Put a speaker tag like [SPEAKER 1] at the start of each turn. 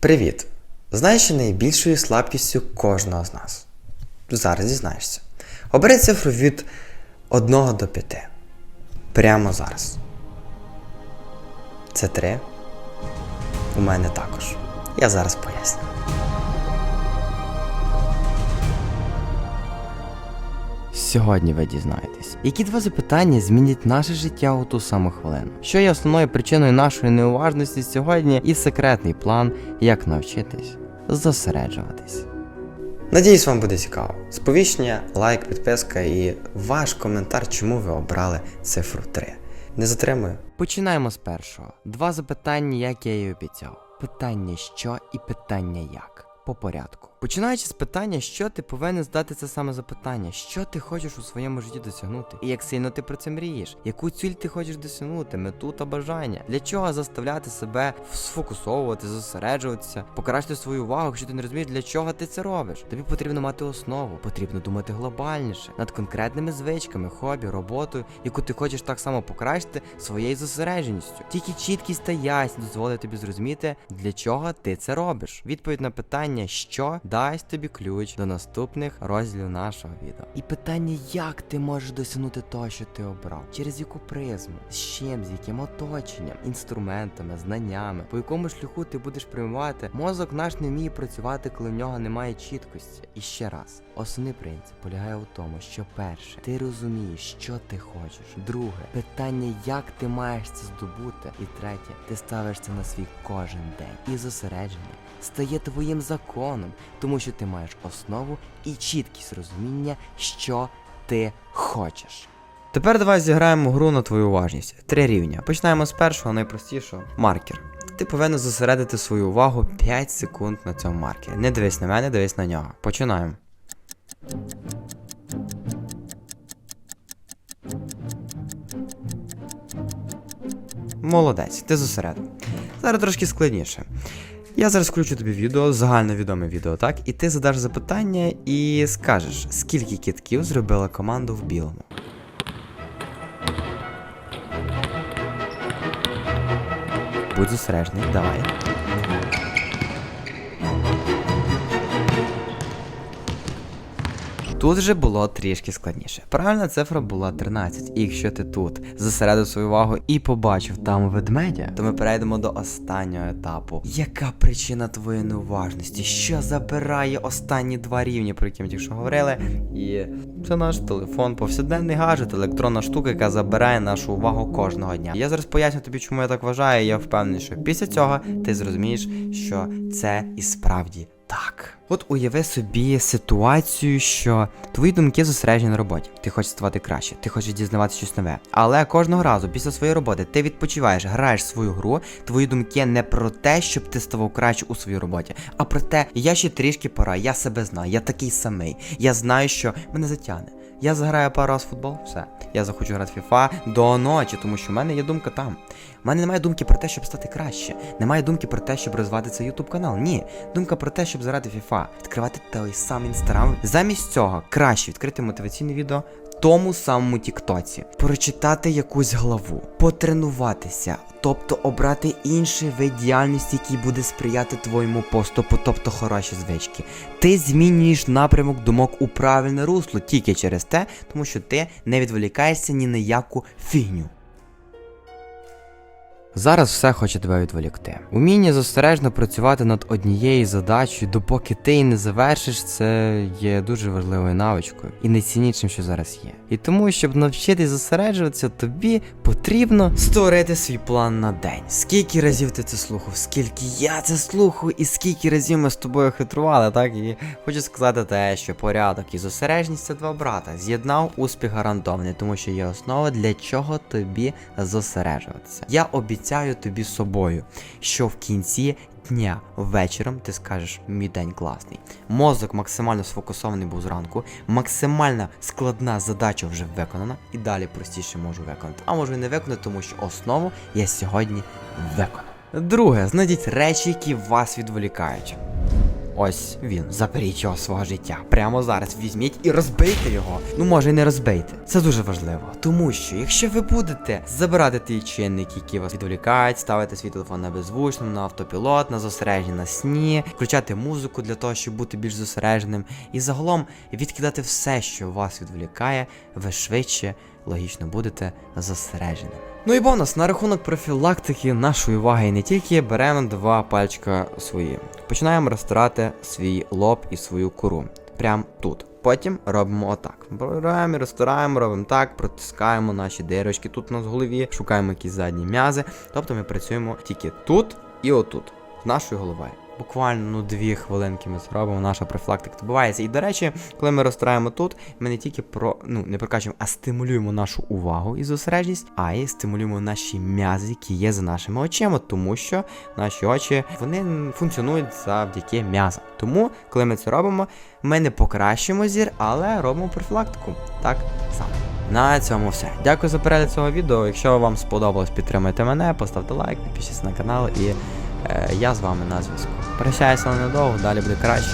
[SPEAKER 1] Привіт! Знаєш, що найбільшою слабкістю кожного з нас? Зараз дізнаєшся. Обери цифру від 1 до 5. Прямо зараз. Це 3. У мене також. Я зараз поясню.
[SPEAKER 2] Сьогодні ви дізнаєтесь, які два запитання змінять наше життя у ту саму хвилину. Що є основною причиною нашої неуважності сьогодні, і секретний план, як навчитись зосереджуватись.
[SPEAKER 1] Надіюсь, вам буде цікаво. Сповіщення, лайк, підписка і ваш коментар, чому ви обрали цифру 3. Не затримую.
[SPEAKER 2] Починаємо з першого. Два запитання, як я і обіцяв. Питання що і питання як. По порядку. Починаючи з питання, що ти повинен здати це саме запитання, що ти хочеш у своєму житті досягнути, і як сильно ти про це мрієш, яку ціль ти хочеш досягнути, мету та бажання, для чого заставляти себе сфокусовувати, зосереджуватися, покращити свою увагу, якщо ти не розумієш, для чого ти це робиш. Тобі потрібно мати основу, потрібно думати глобальніше над конкретними звичками, хобі, роботою, яку ти хочеш так само покращити своєю зосередженістю. Тільки чіткість та ясність дозволить тобі зрозуміти, для чого ти це робиш. Відповідь на питання, що дасть тобі ключ до наступних розділів нашого відео. І питання, як ти можеш досягнути того, що ти обрав, через яку призму, з чим, з яким оточенням, інструментами, знаннями, по якому шляху ти будеш приймати. Мозок наш не вміє працювати, коли в нього немає чіткості. І ще раз, основний принцип полягає у тому, що перше, ти розумієш, що ти хочеш. Друге, питання, як ти маєш це здобути. І третє, ти ставиш це на свій кожен день. І зосередження стає твоїм законом, тому що ти маєш основу і чіткість розуміння, що ти хочеш.
[SPEAKER 1] Тепер давай зіграємо гру на твою уважність. Три рівня. Починаємо з першого, найпростішого. Маркер. Ти повинен зосередити свою увагу 5 секунд на цьому маркері. Не дивись на мене, дивись на нього. Починаємо. Молодець, ти зосередив. Зараз трошки складніше. Я зараз включу тобі відео, загальновідоме відео, так? І ти задаш запитання і скажеш, скільки кітків зробила команду в білому. Будь зосередний, давай. Тут вже було трішки складніше. Правильна цифра була 13. І якщо ти тут зосередив свою увагу і побачив там ведмедя, то ми перейдемо до останнього етапу. Яка причина твоєї неуважності? Що забирає останні два рівні, про які ми тільки що говорили? І це наш телефон, повсякденний гаджет, електронна штука, яка забирає нашу увагу кожного дня. Я зараз поясню тобі, чому я так вважаю. Я впевнений, що після цього ти зрозумієш, що це і справді так. От уяви собі ситуацію, що твої думки зосереджені на роботі. Ти хочеш ставати краще, ти хочеш дізнаватися щось нове. Але кожного разу після своєї роботи ти відпочиваєш, граєш свою гру. Твої думки не про те, щоб ти ставав краще у своїй роботі, а про те, я ще трішки пора, я себе знаю, я такий самий. Я знаю, що мене затягне. Я заграю пару раз в футбол, все. Я захочу грати в FIFA до ночі, тому що в мене є думка там. У мене немає думки про те, щоб стати краще. Немає думки про те, щоб розвивати цей YouTube канал. Ні. Думка про те, щоб заграти FIFA, відкривати той самий інстаграм. Замість цього краще відкрити мотиваційне відео тому самому Тіктоці, прочитати якусь главу, потренуватися, тобто обрати інший вид діяльності, який буде сприяти твоєму поступу, тобто хороші звички. Ти змінюєш напрямок думок у правильне русло тільки через те, тому що ти не відволікаєшся ні на яку фігню.
[SPEAKER 2] Зараз все хоче тебе відволікти. Уміння зосереджено працювати над однією задачею, допоки ти її не завершиш, це є дуже важливою навичкою і найціннішим, що зараз є. І тому, щоб навчитись зосереджуватися, тобі потрібно
[SPEAKER 1] Створити свій план на день. Скільки разів ти це слухав, скільки я це слухаю, і скільки разів ми з тобою хитрували, так? І хочу сказати те, що порядок і зосередженість це два брата. З'єднав успіх гарантований, тому що є основа, для чого тобі зосереджуватися. Я обіцяю тобі собою, що в кінці дня вечором ти скажеш мій день класний. Мозок максимально сфокусований був зранку, максимально складна задача вже виконана, і далі простіше можу виконати. А можу і не виконати, тому що основу я сьогодні виконав. Друге, знайдіть речі, які вас відволікають. Ось він. Заберіть його свого життя. Прямо зараз візьміть і розбийте його. Ну може і не розбийте. Це дуже важливо. Тому що якщо ви будете забирати ті чинники, які вас відволікають, ставити свій телефон на беззвучному, на автопілот, на зосередження на сні, включати музику для того, щоб бути більш зосередженим, і загалом відкидати все, що вас відволікає, ви швидше логічно будете зосередженим. Ну і бонус на рахунок профілактики нашої уваги не тільки беремо два пальчика свої. Починаємо розтирати свій лоб і свою кору. Прямо тут. Потім робимо отак. Беремо, розтираємо, робимо так, протискаємо наші дирочки тут у нас в голові, шукаємо якісь задні м'язи. Тобто ми працюємо тільки тут і отут, з нашою головою. Буквально ну дві хвилинки ми зробимо, наша профілактика відбувається. І до речі, коли ми розтираємо тут, ми не тільки про ну не прокачуємо, а стимулюємо нашу увагу і зосередженість, а й стимулюємо наші м'язи, які є за нашими очима, тому що наші очі вони функціонують завдяки м'язам. Тому, коли ми це робимо, ми не покращуємо зір, але робимо профілактику. Так само. На цьому все. Дякую за перегляд цього відео. Якщо вам сподобалось, підтримайте мене, поставте лайк, підпишіться на канал і я з вами на зв'язку. Прощаюся ненадовго, далі буде краще.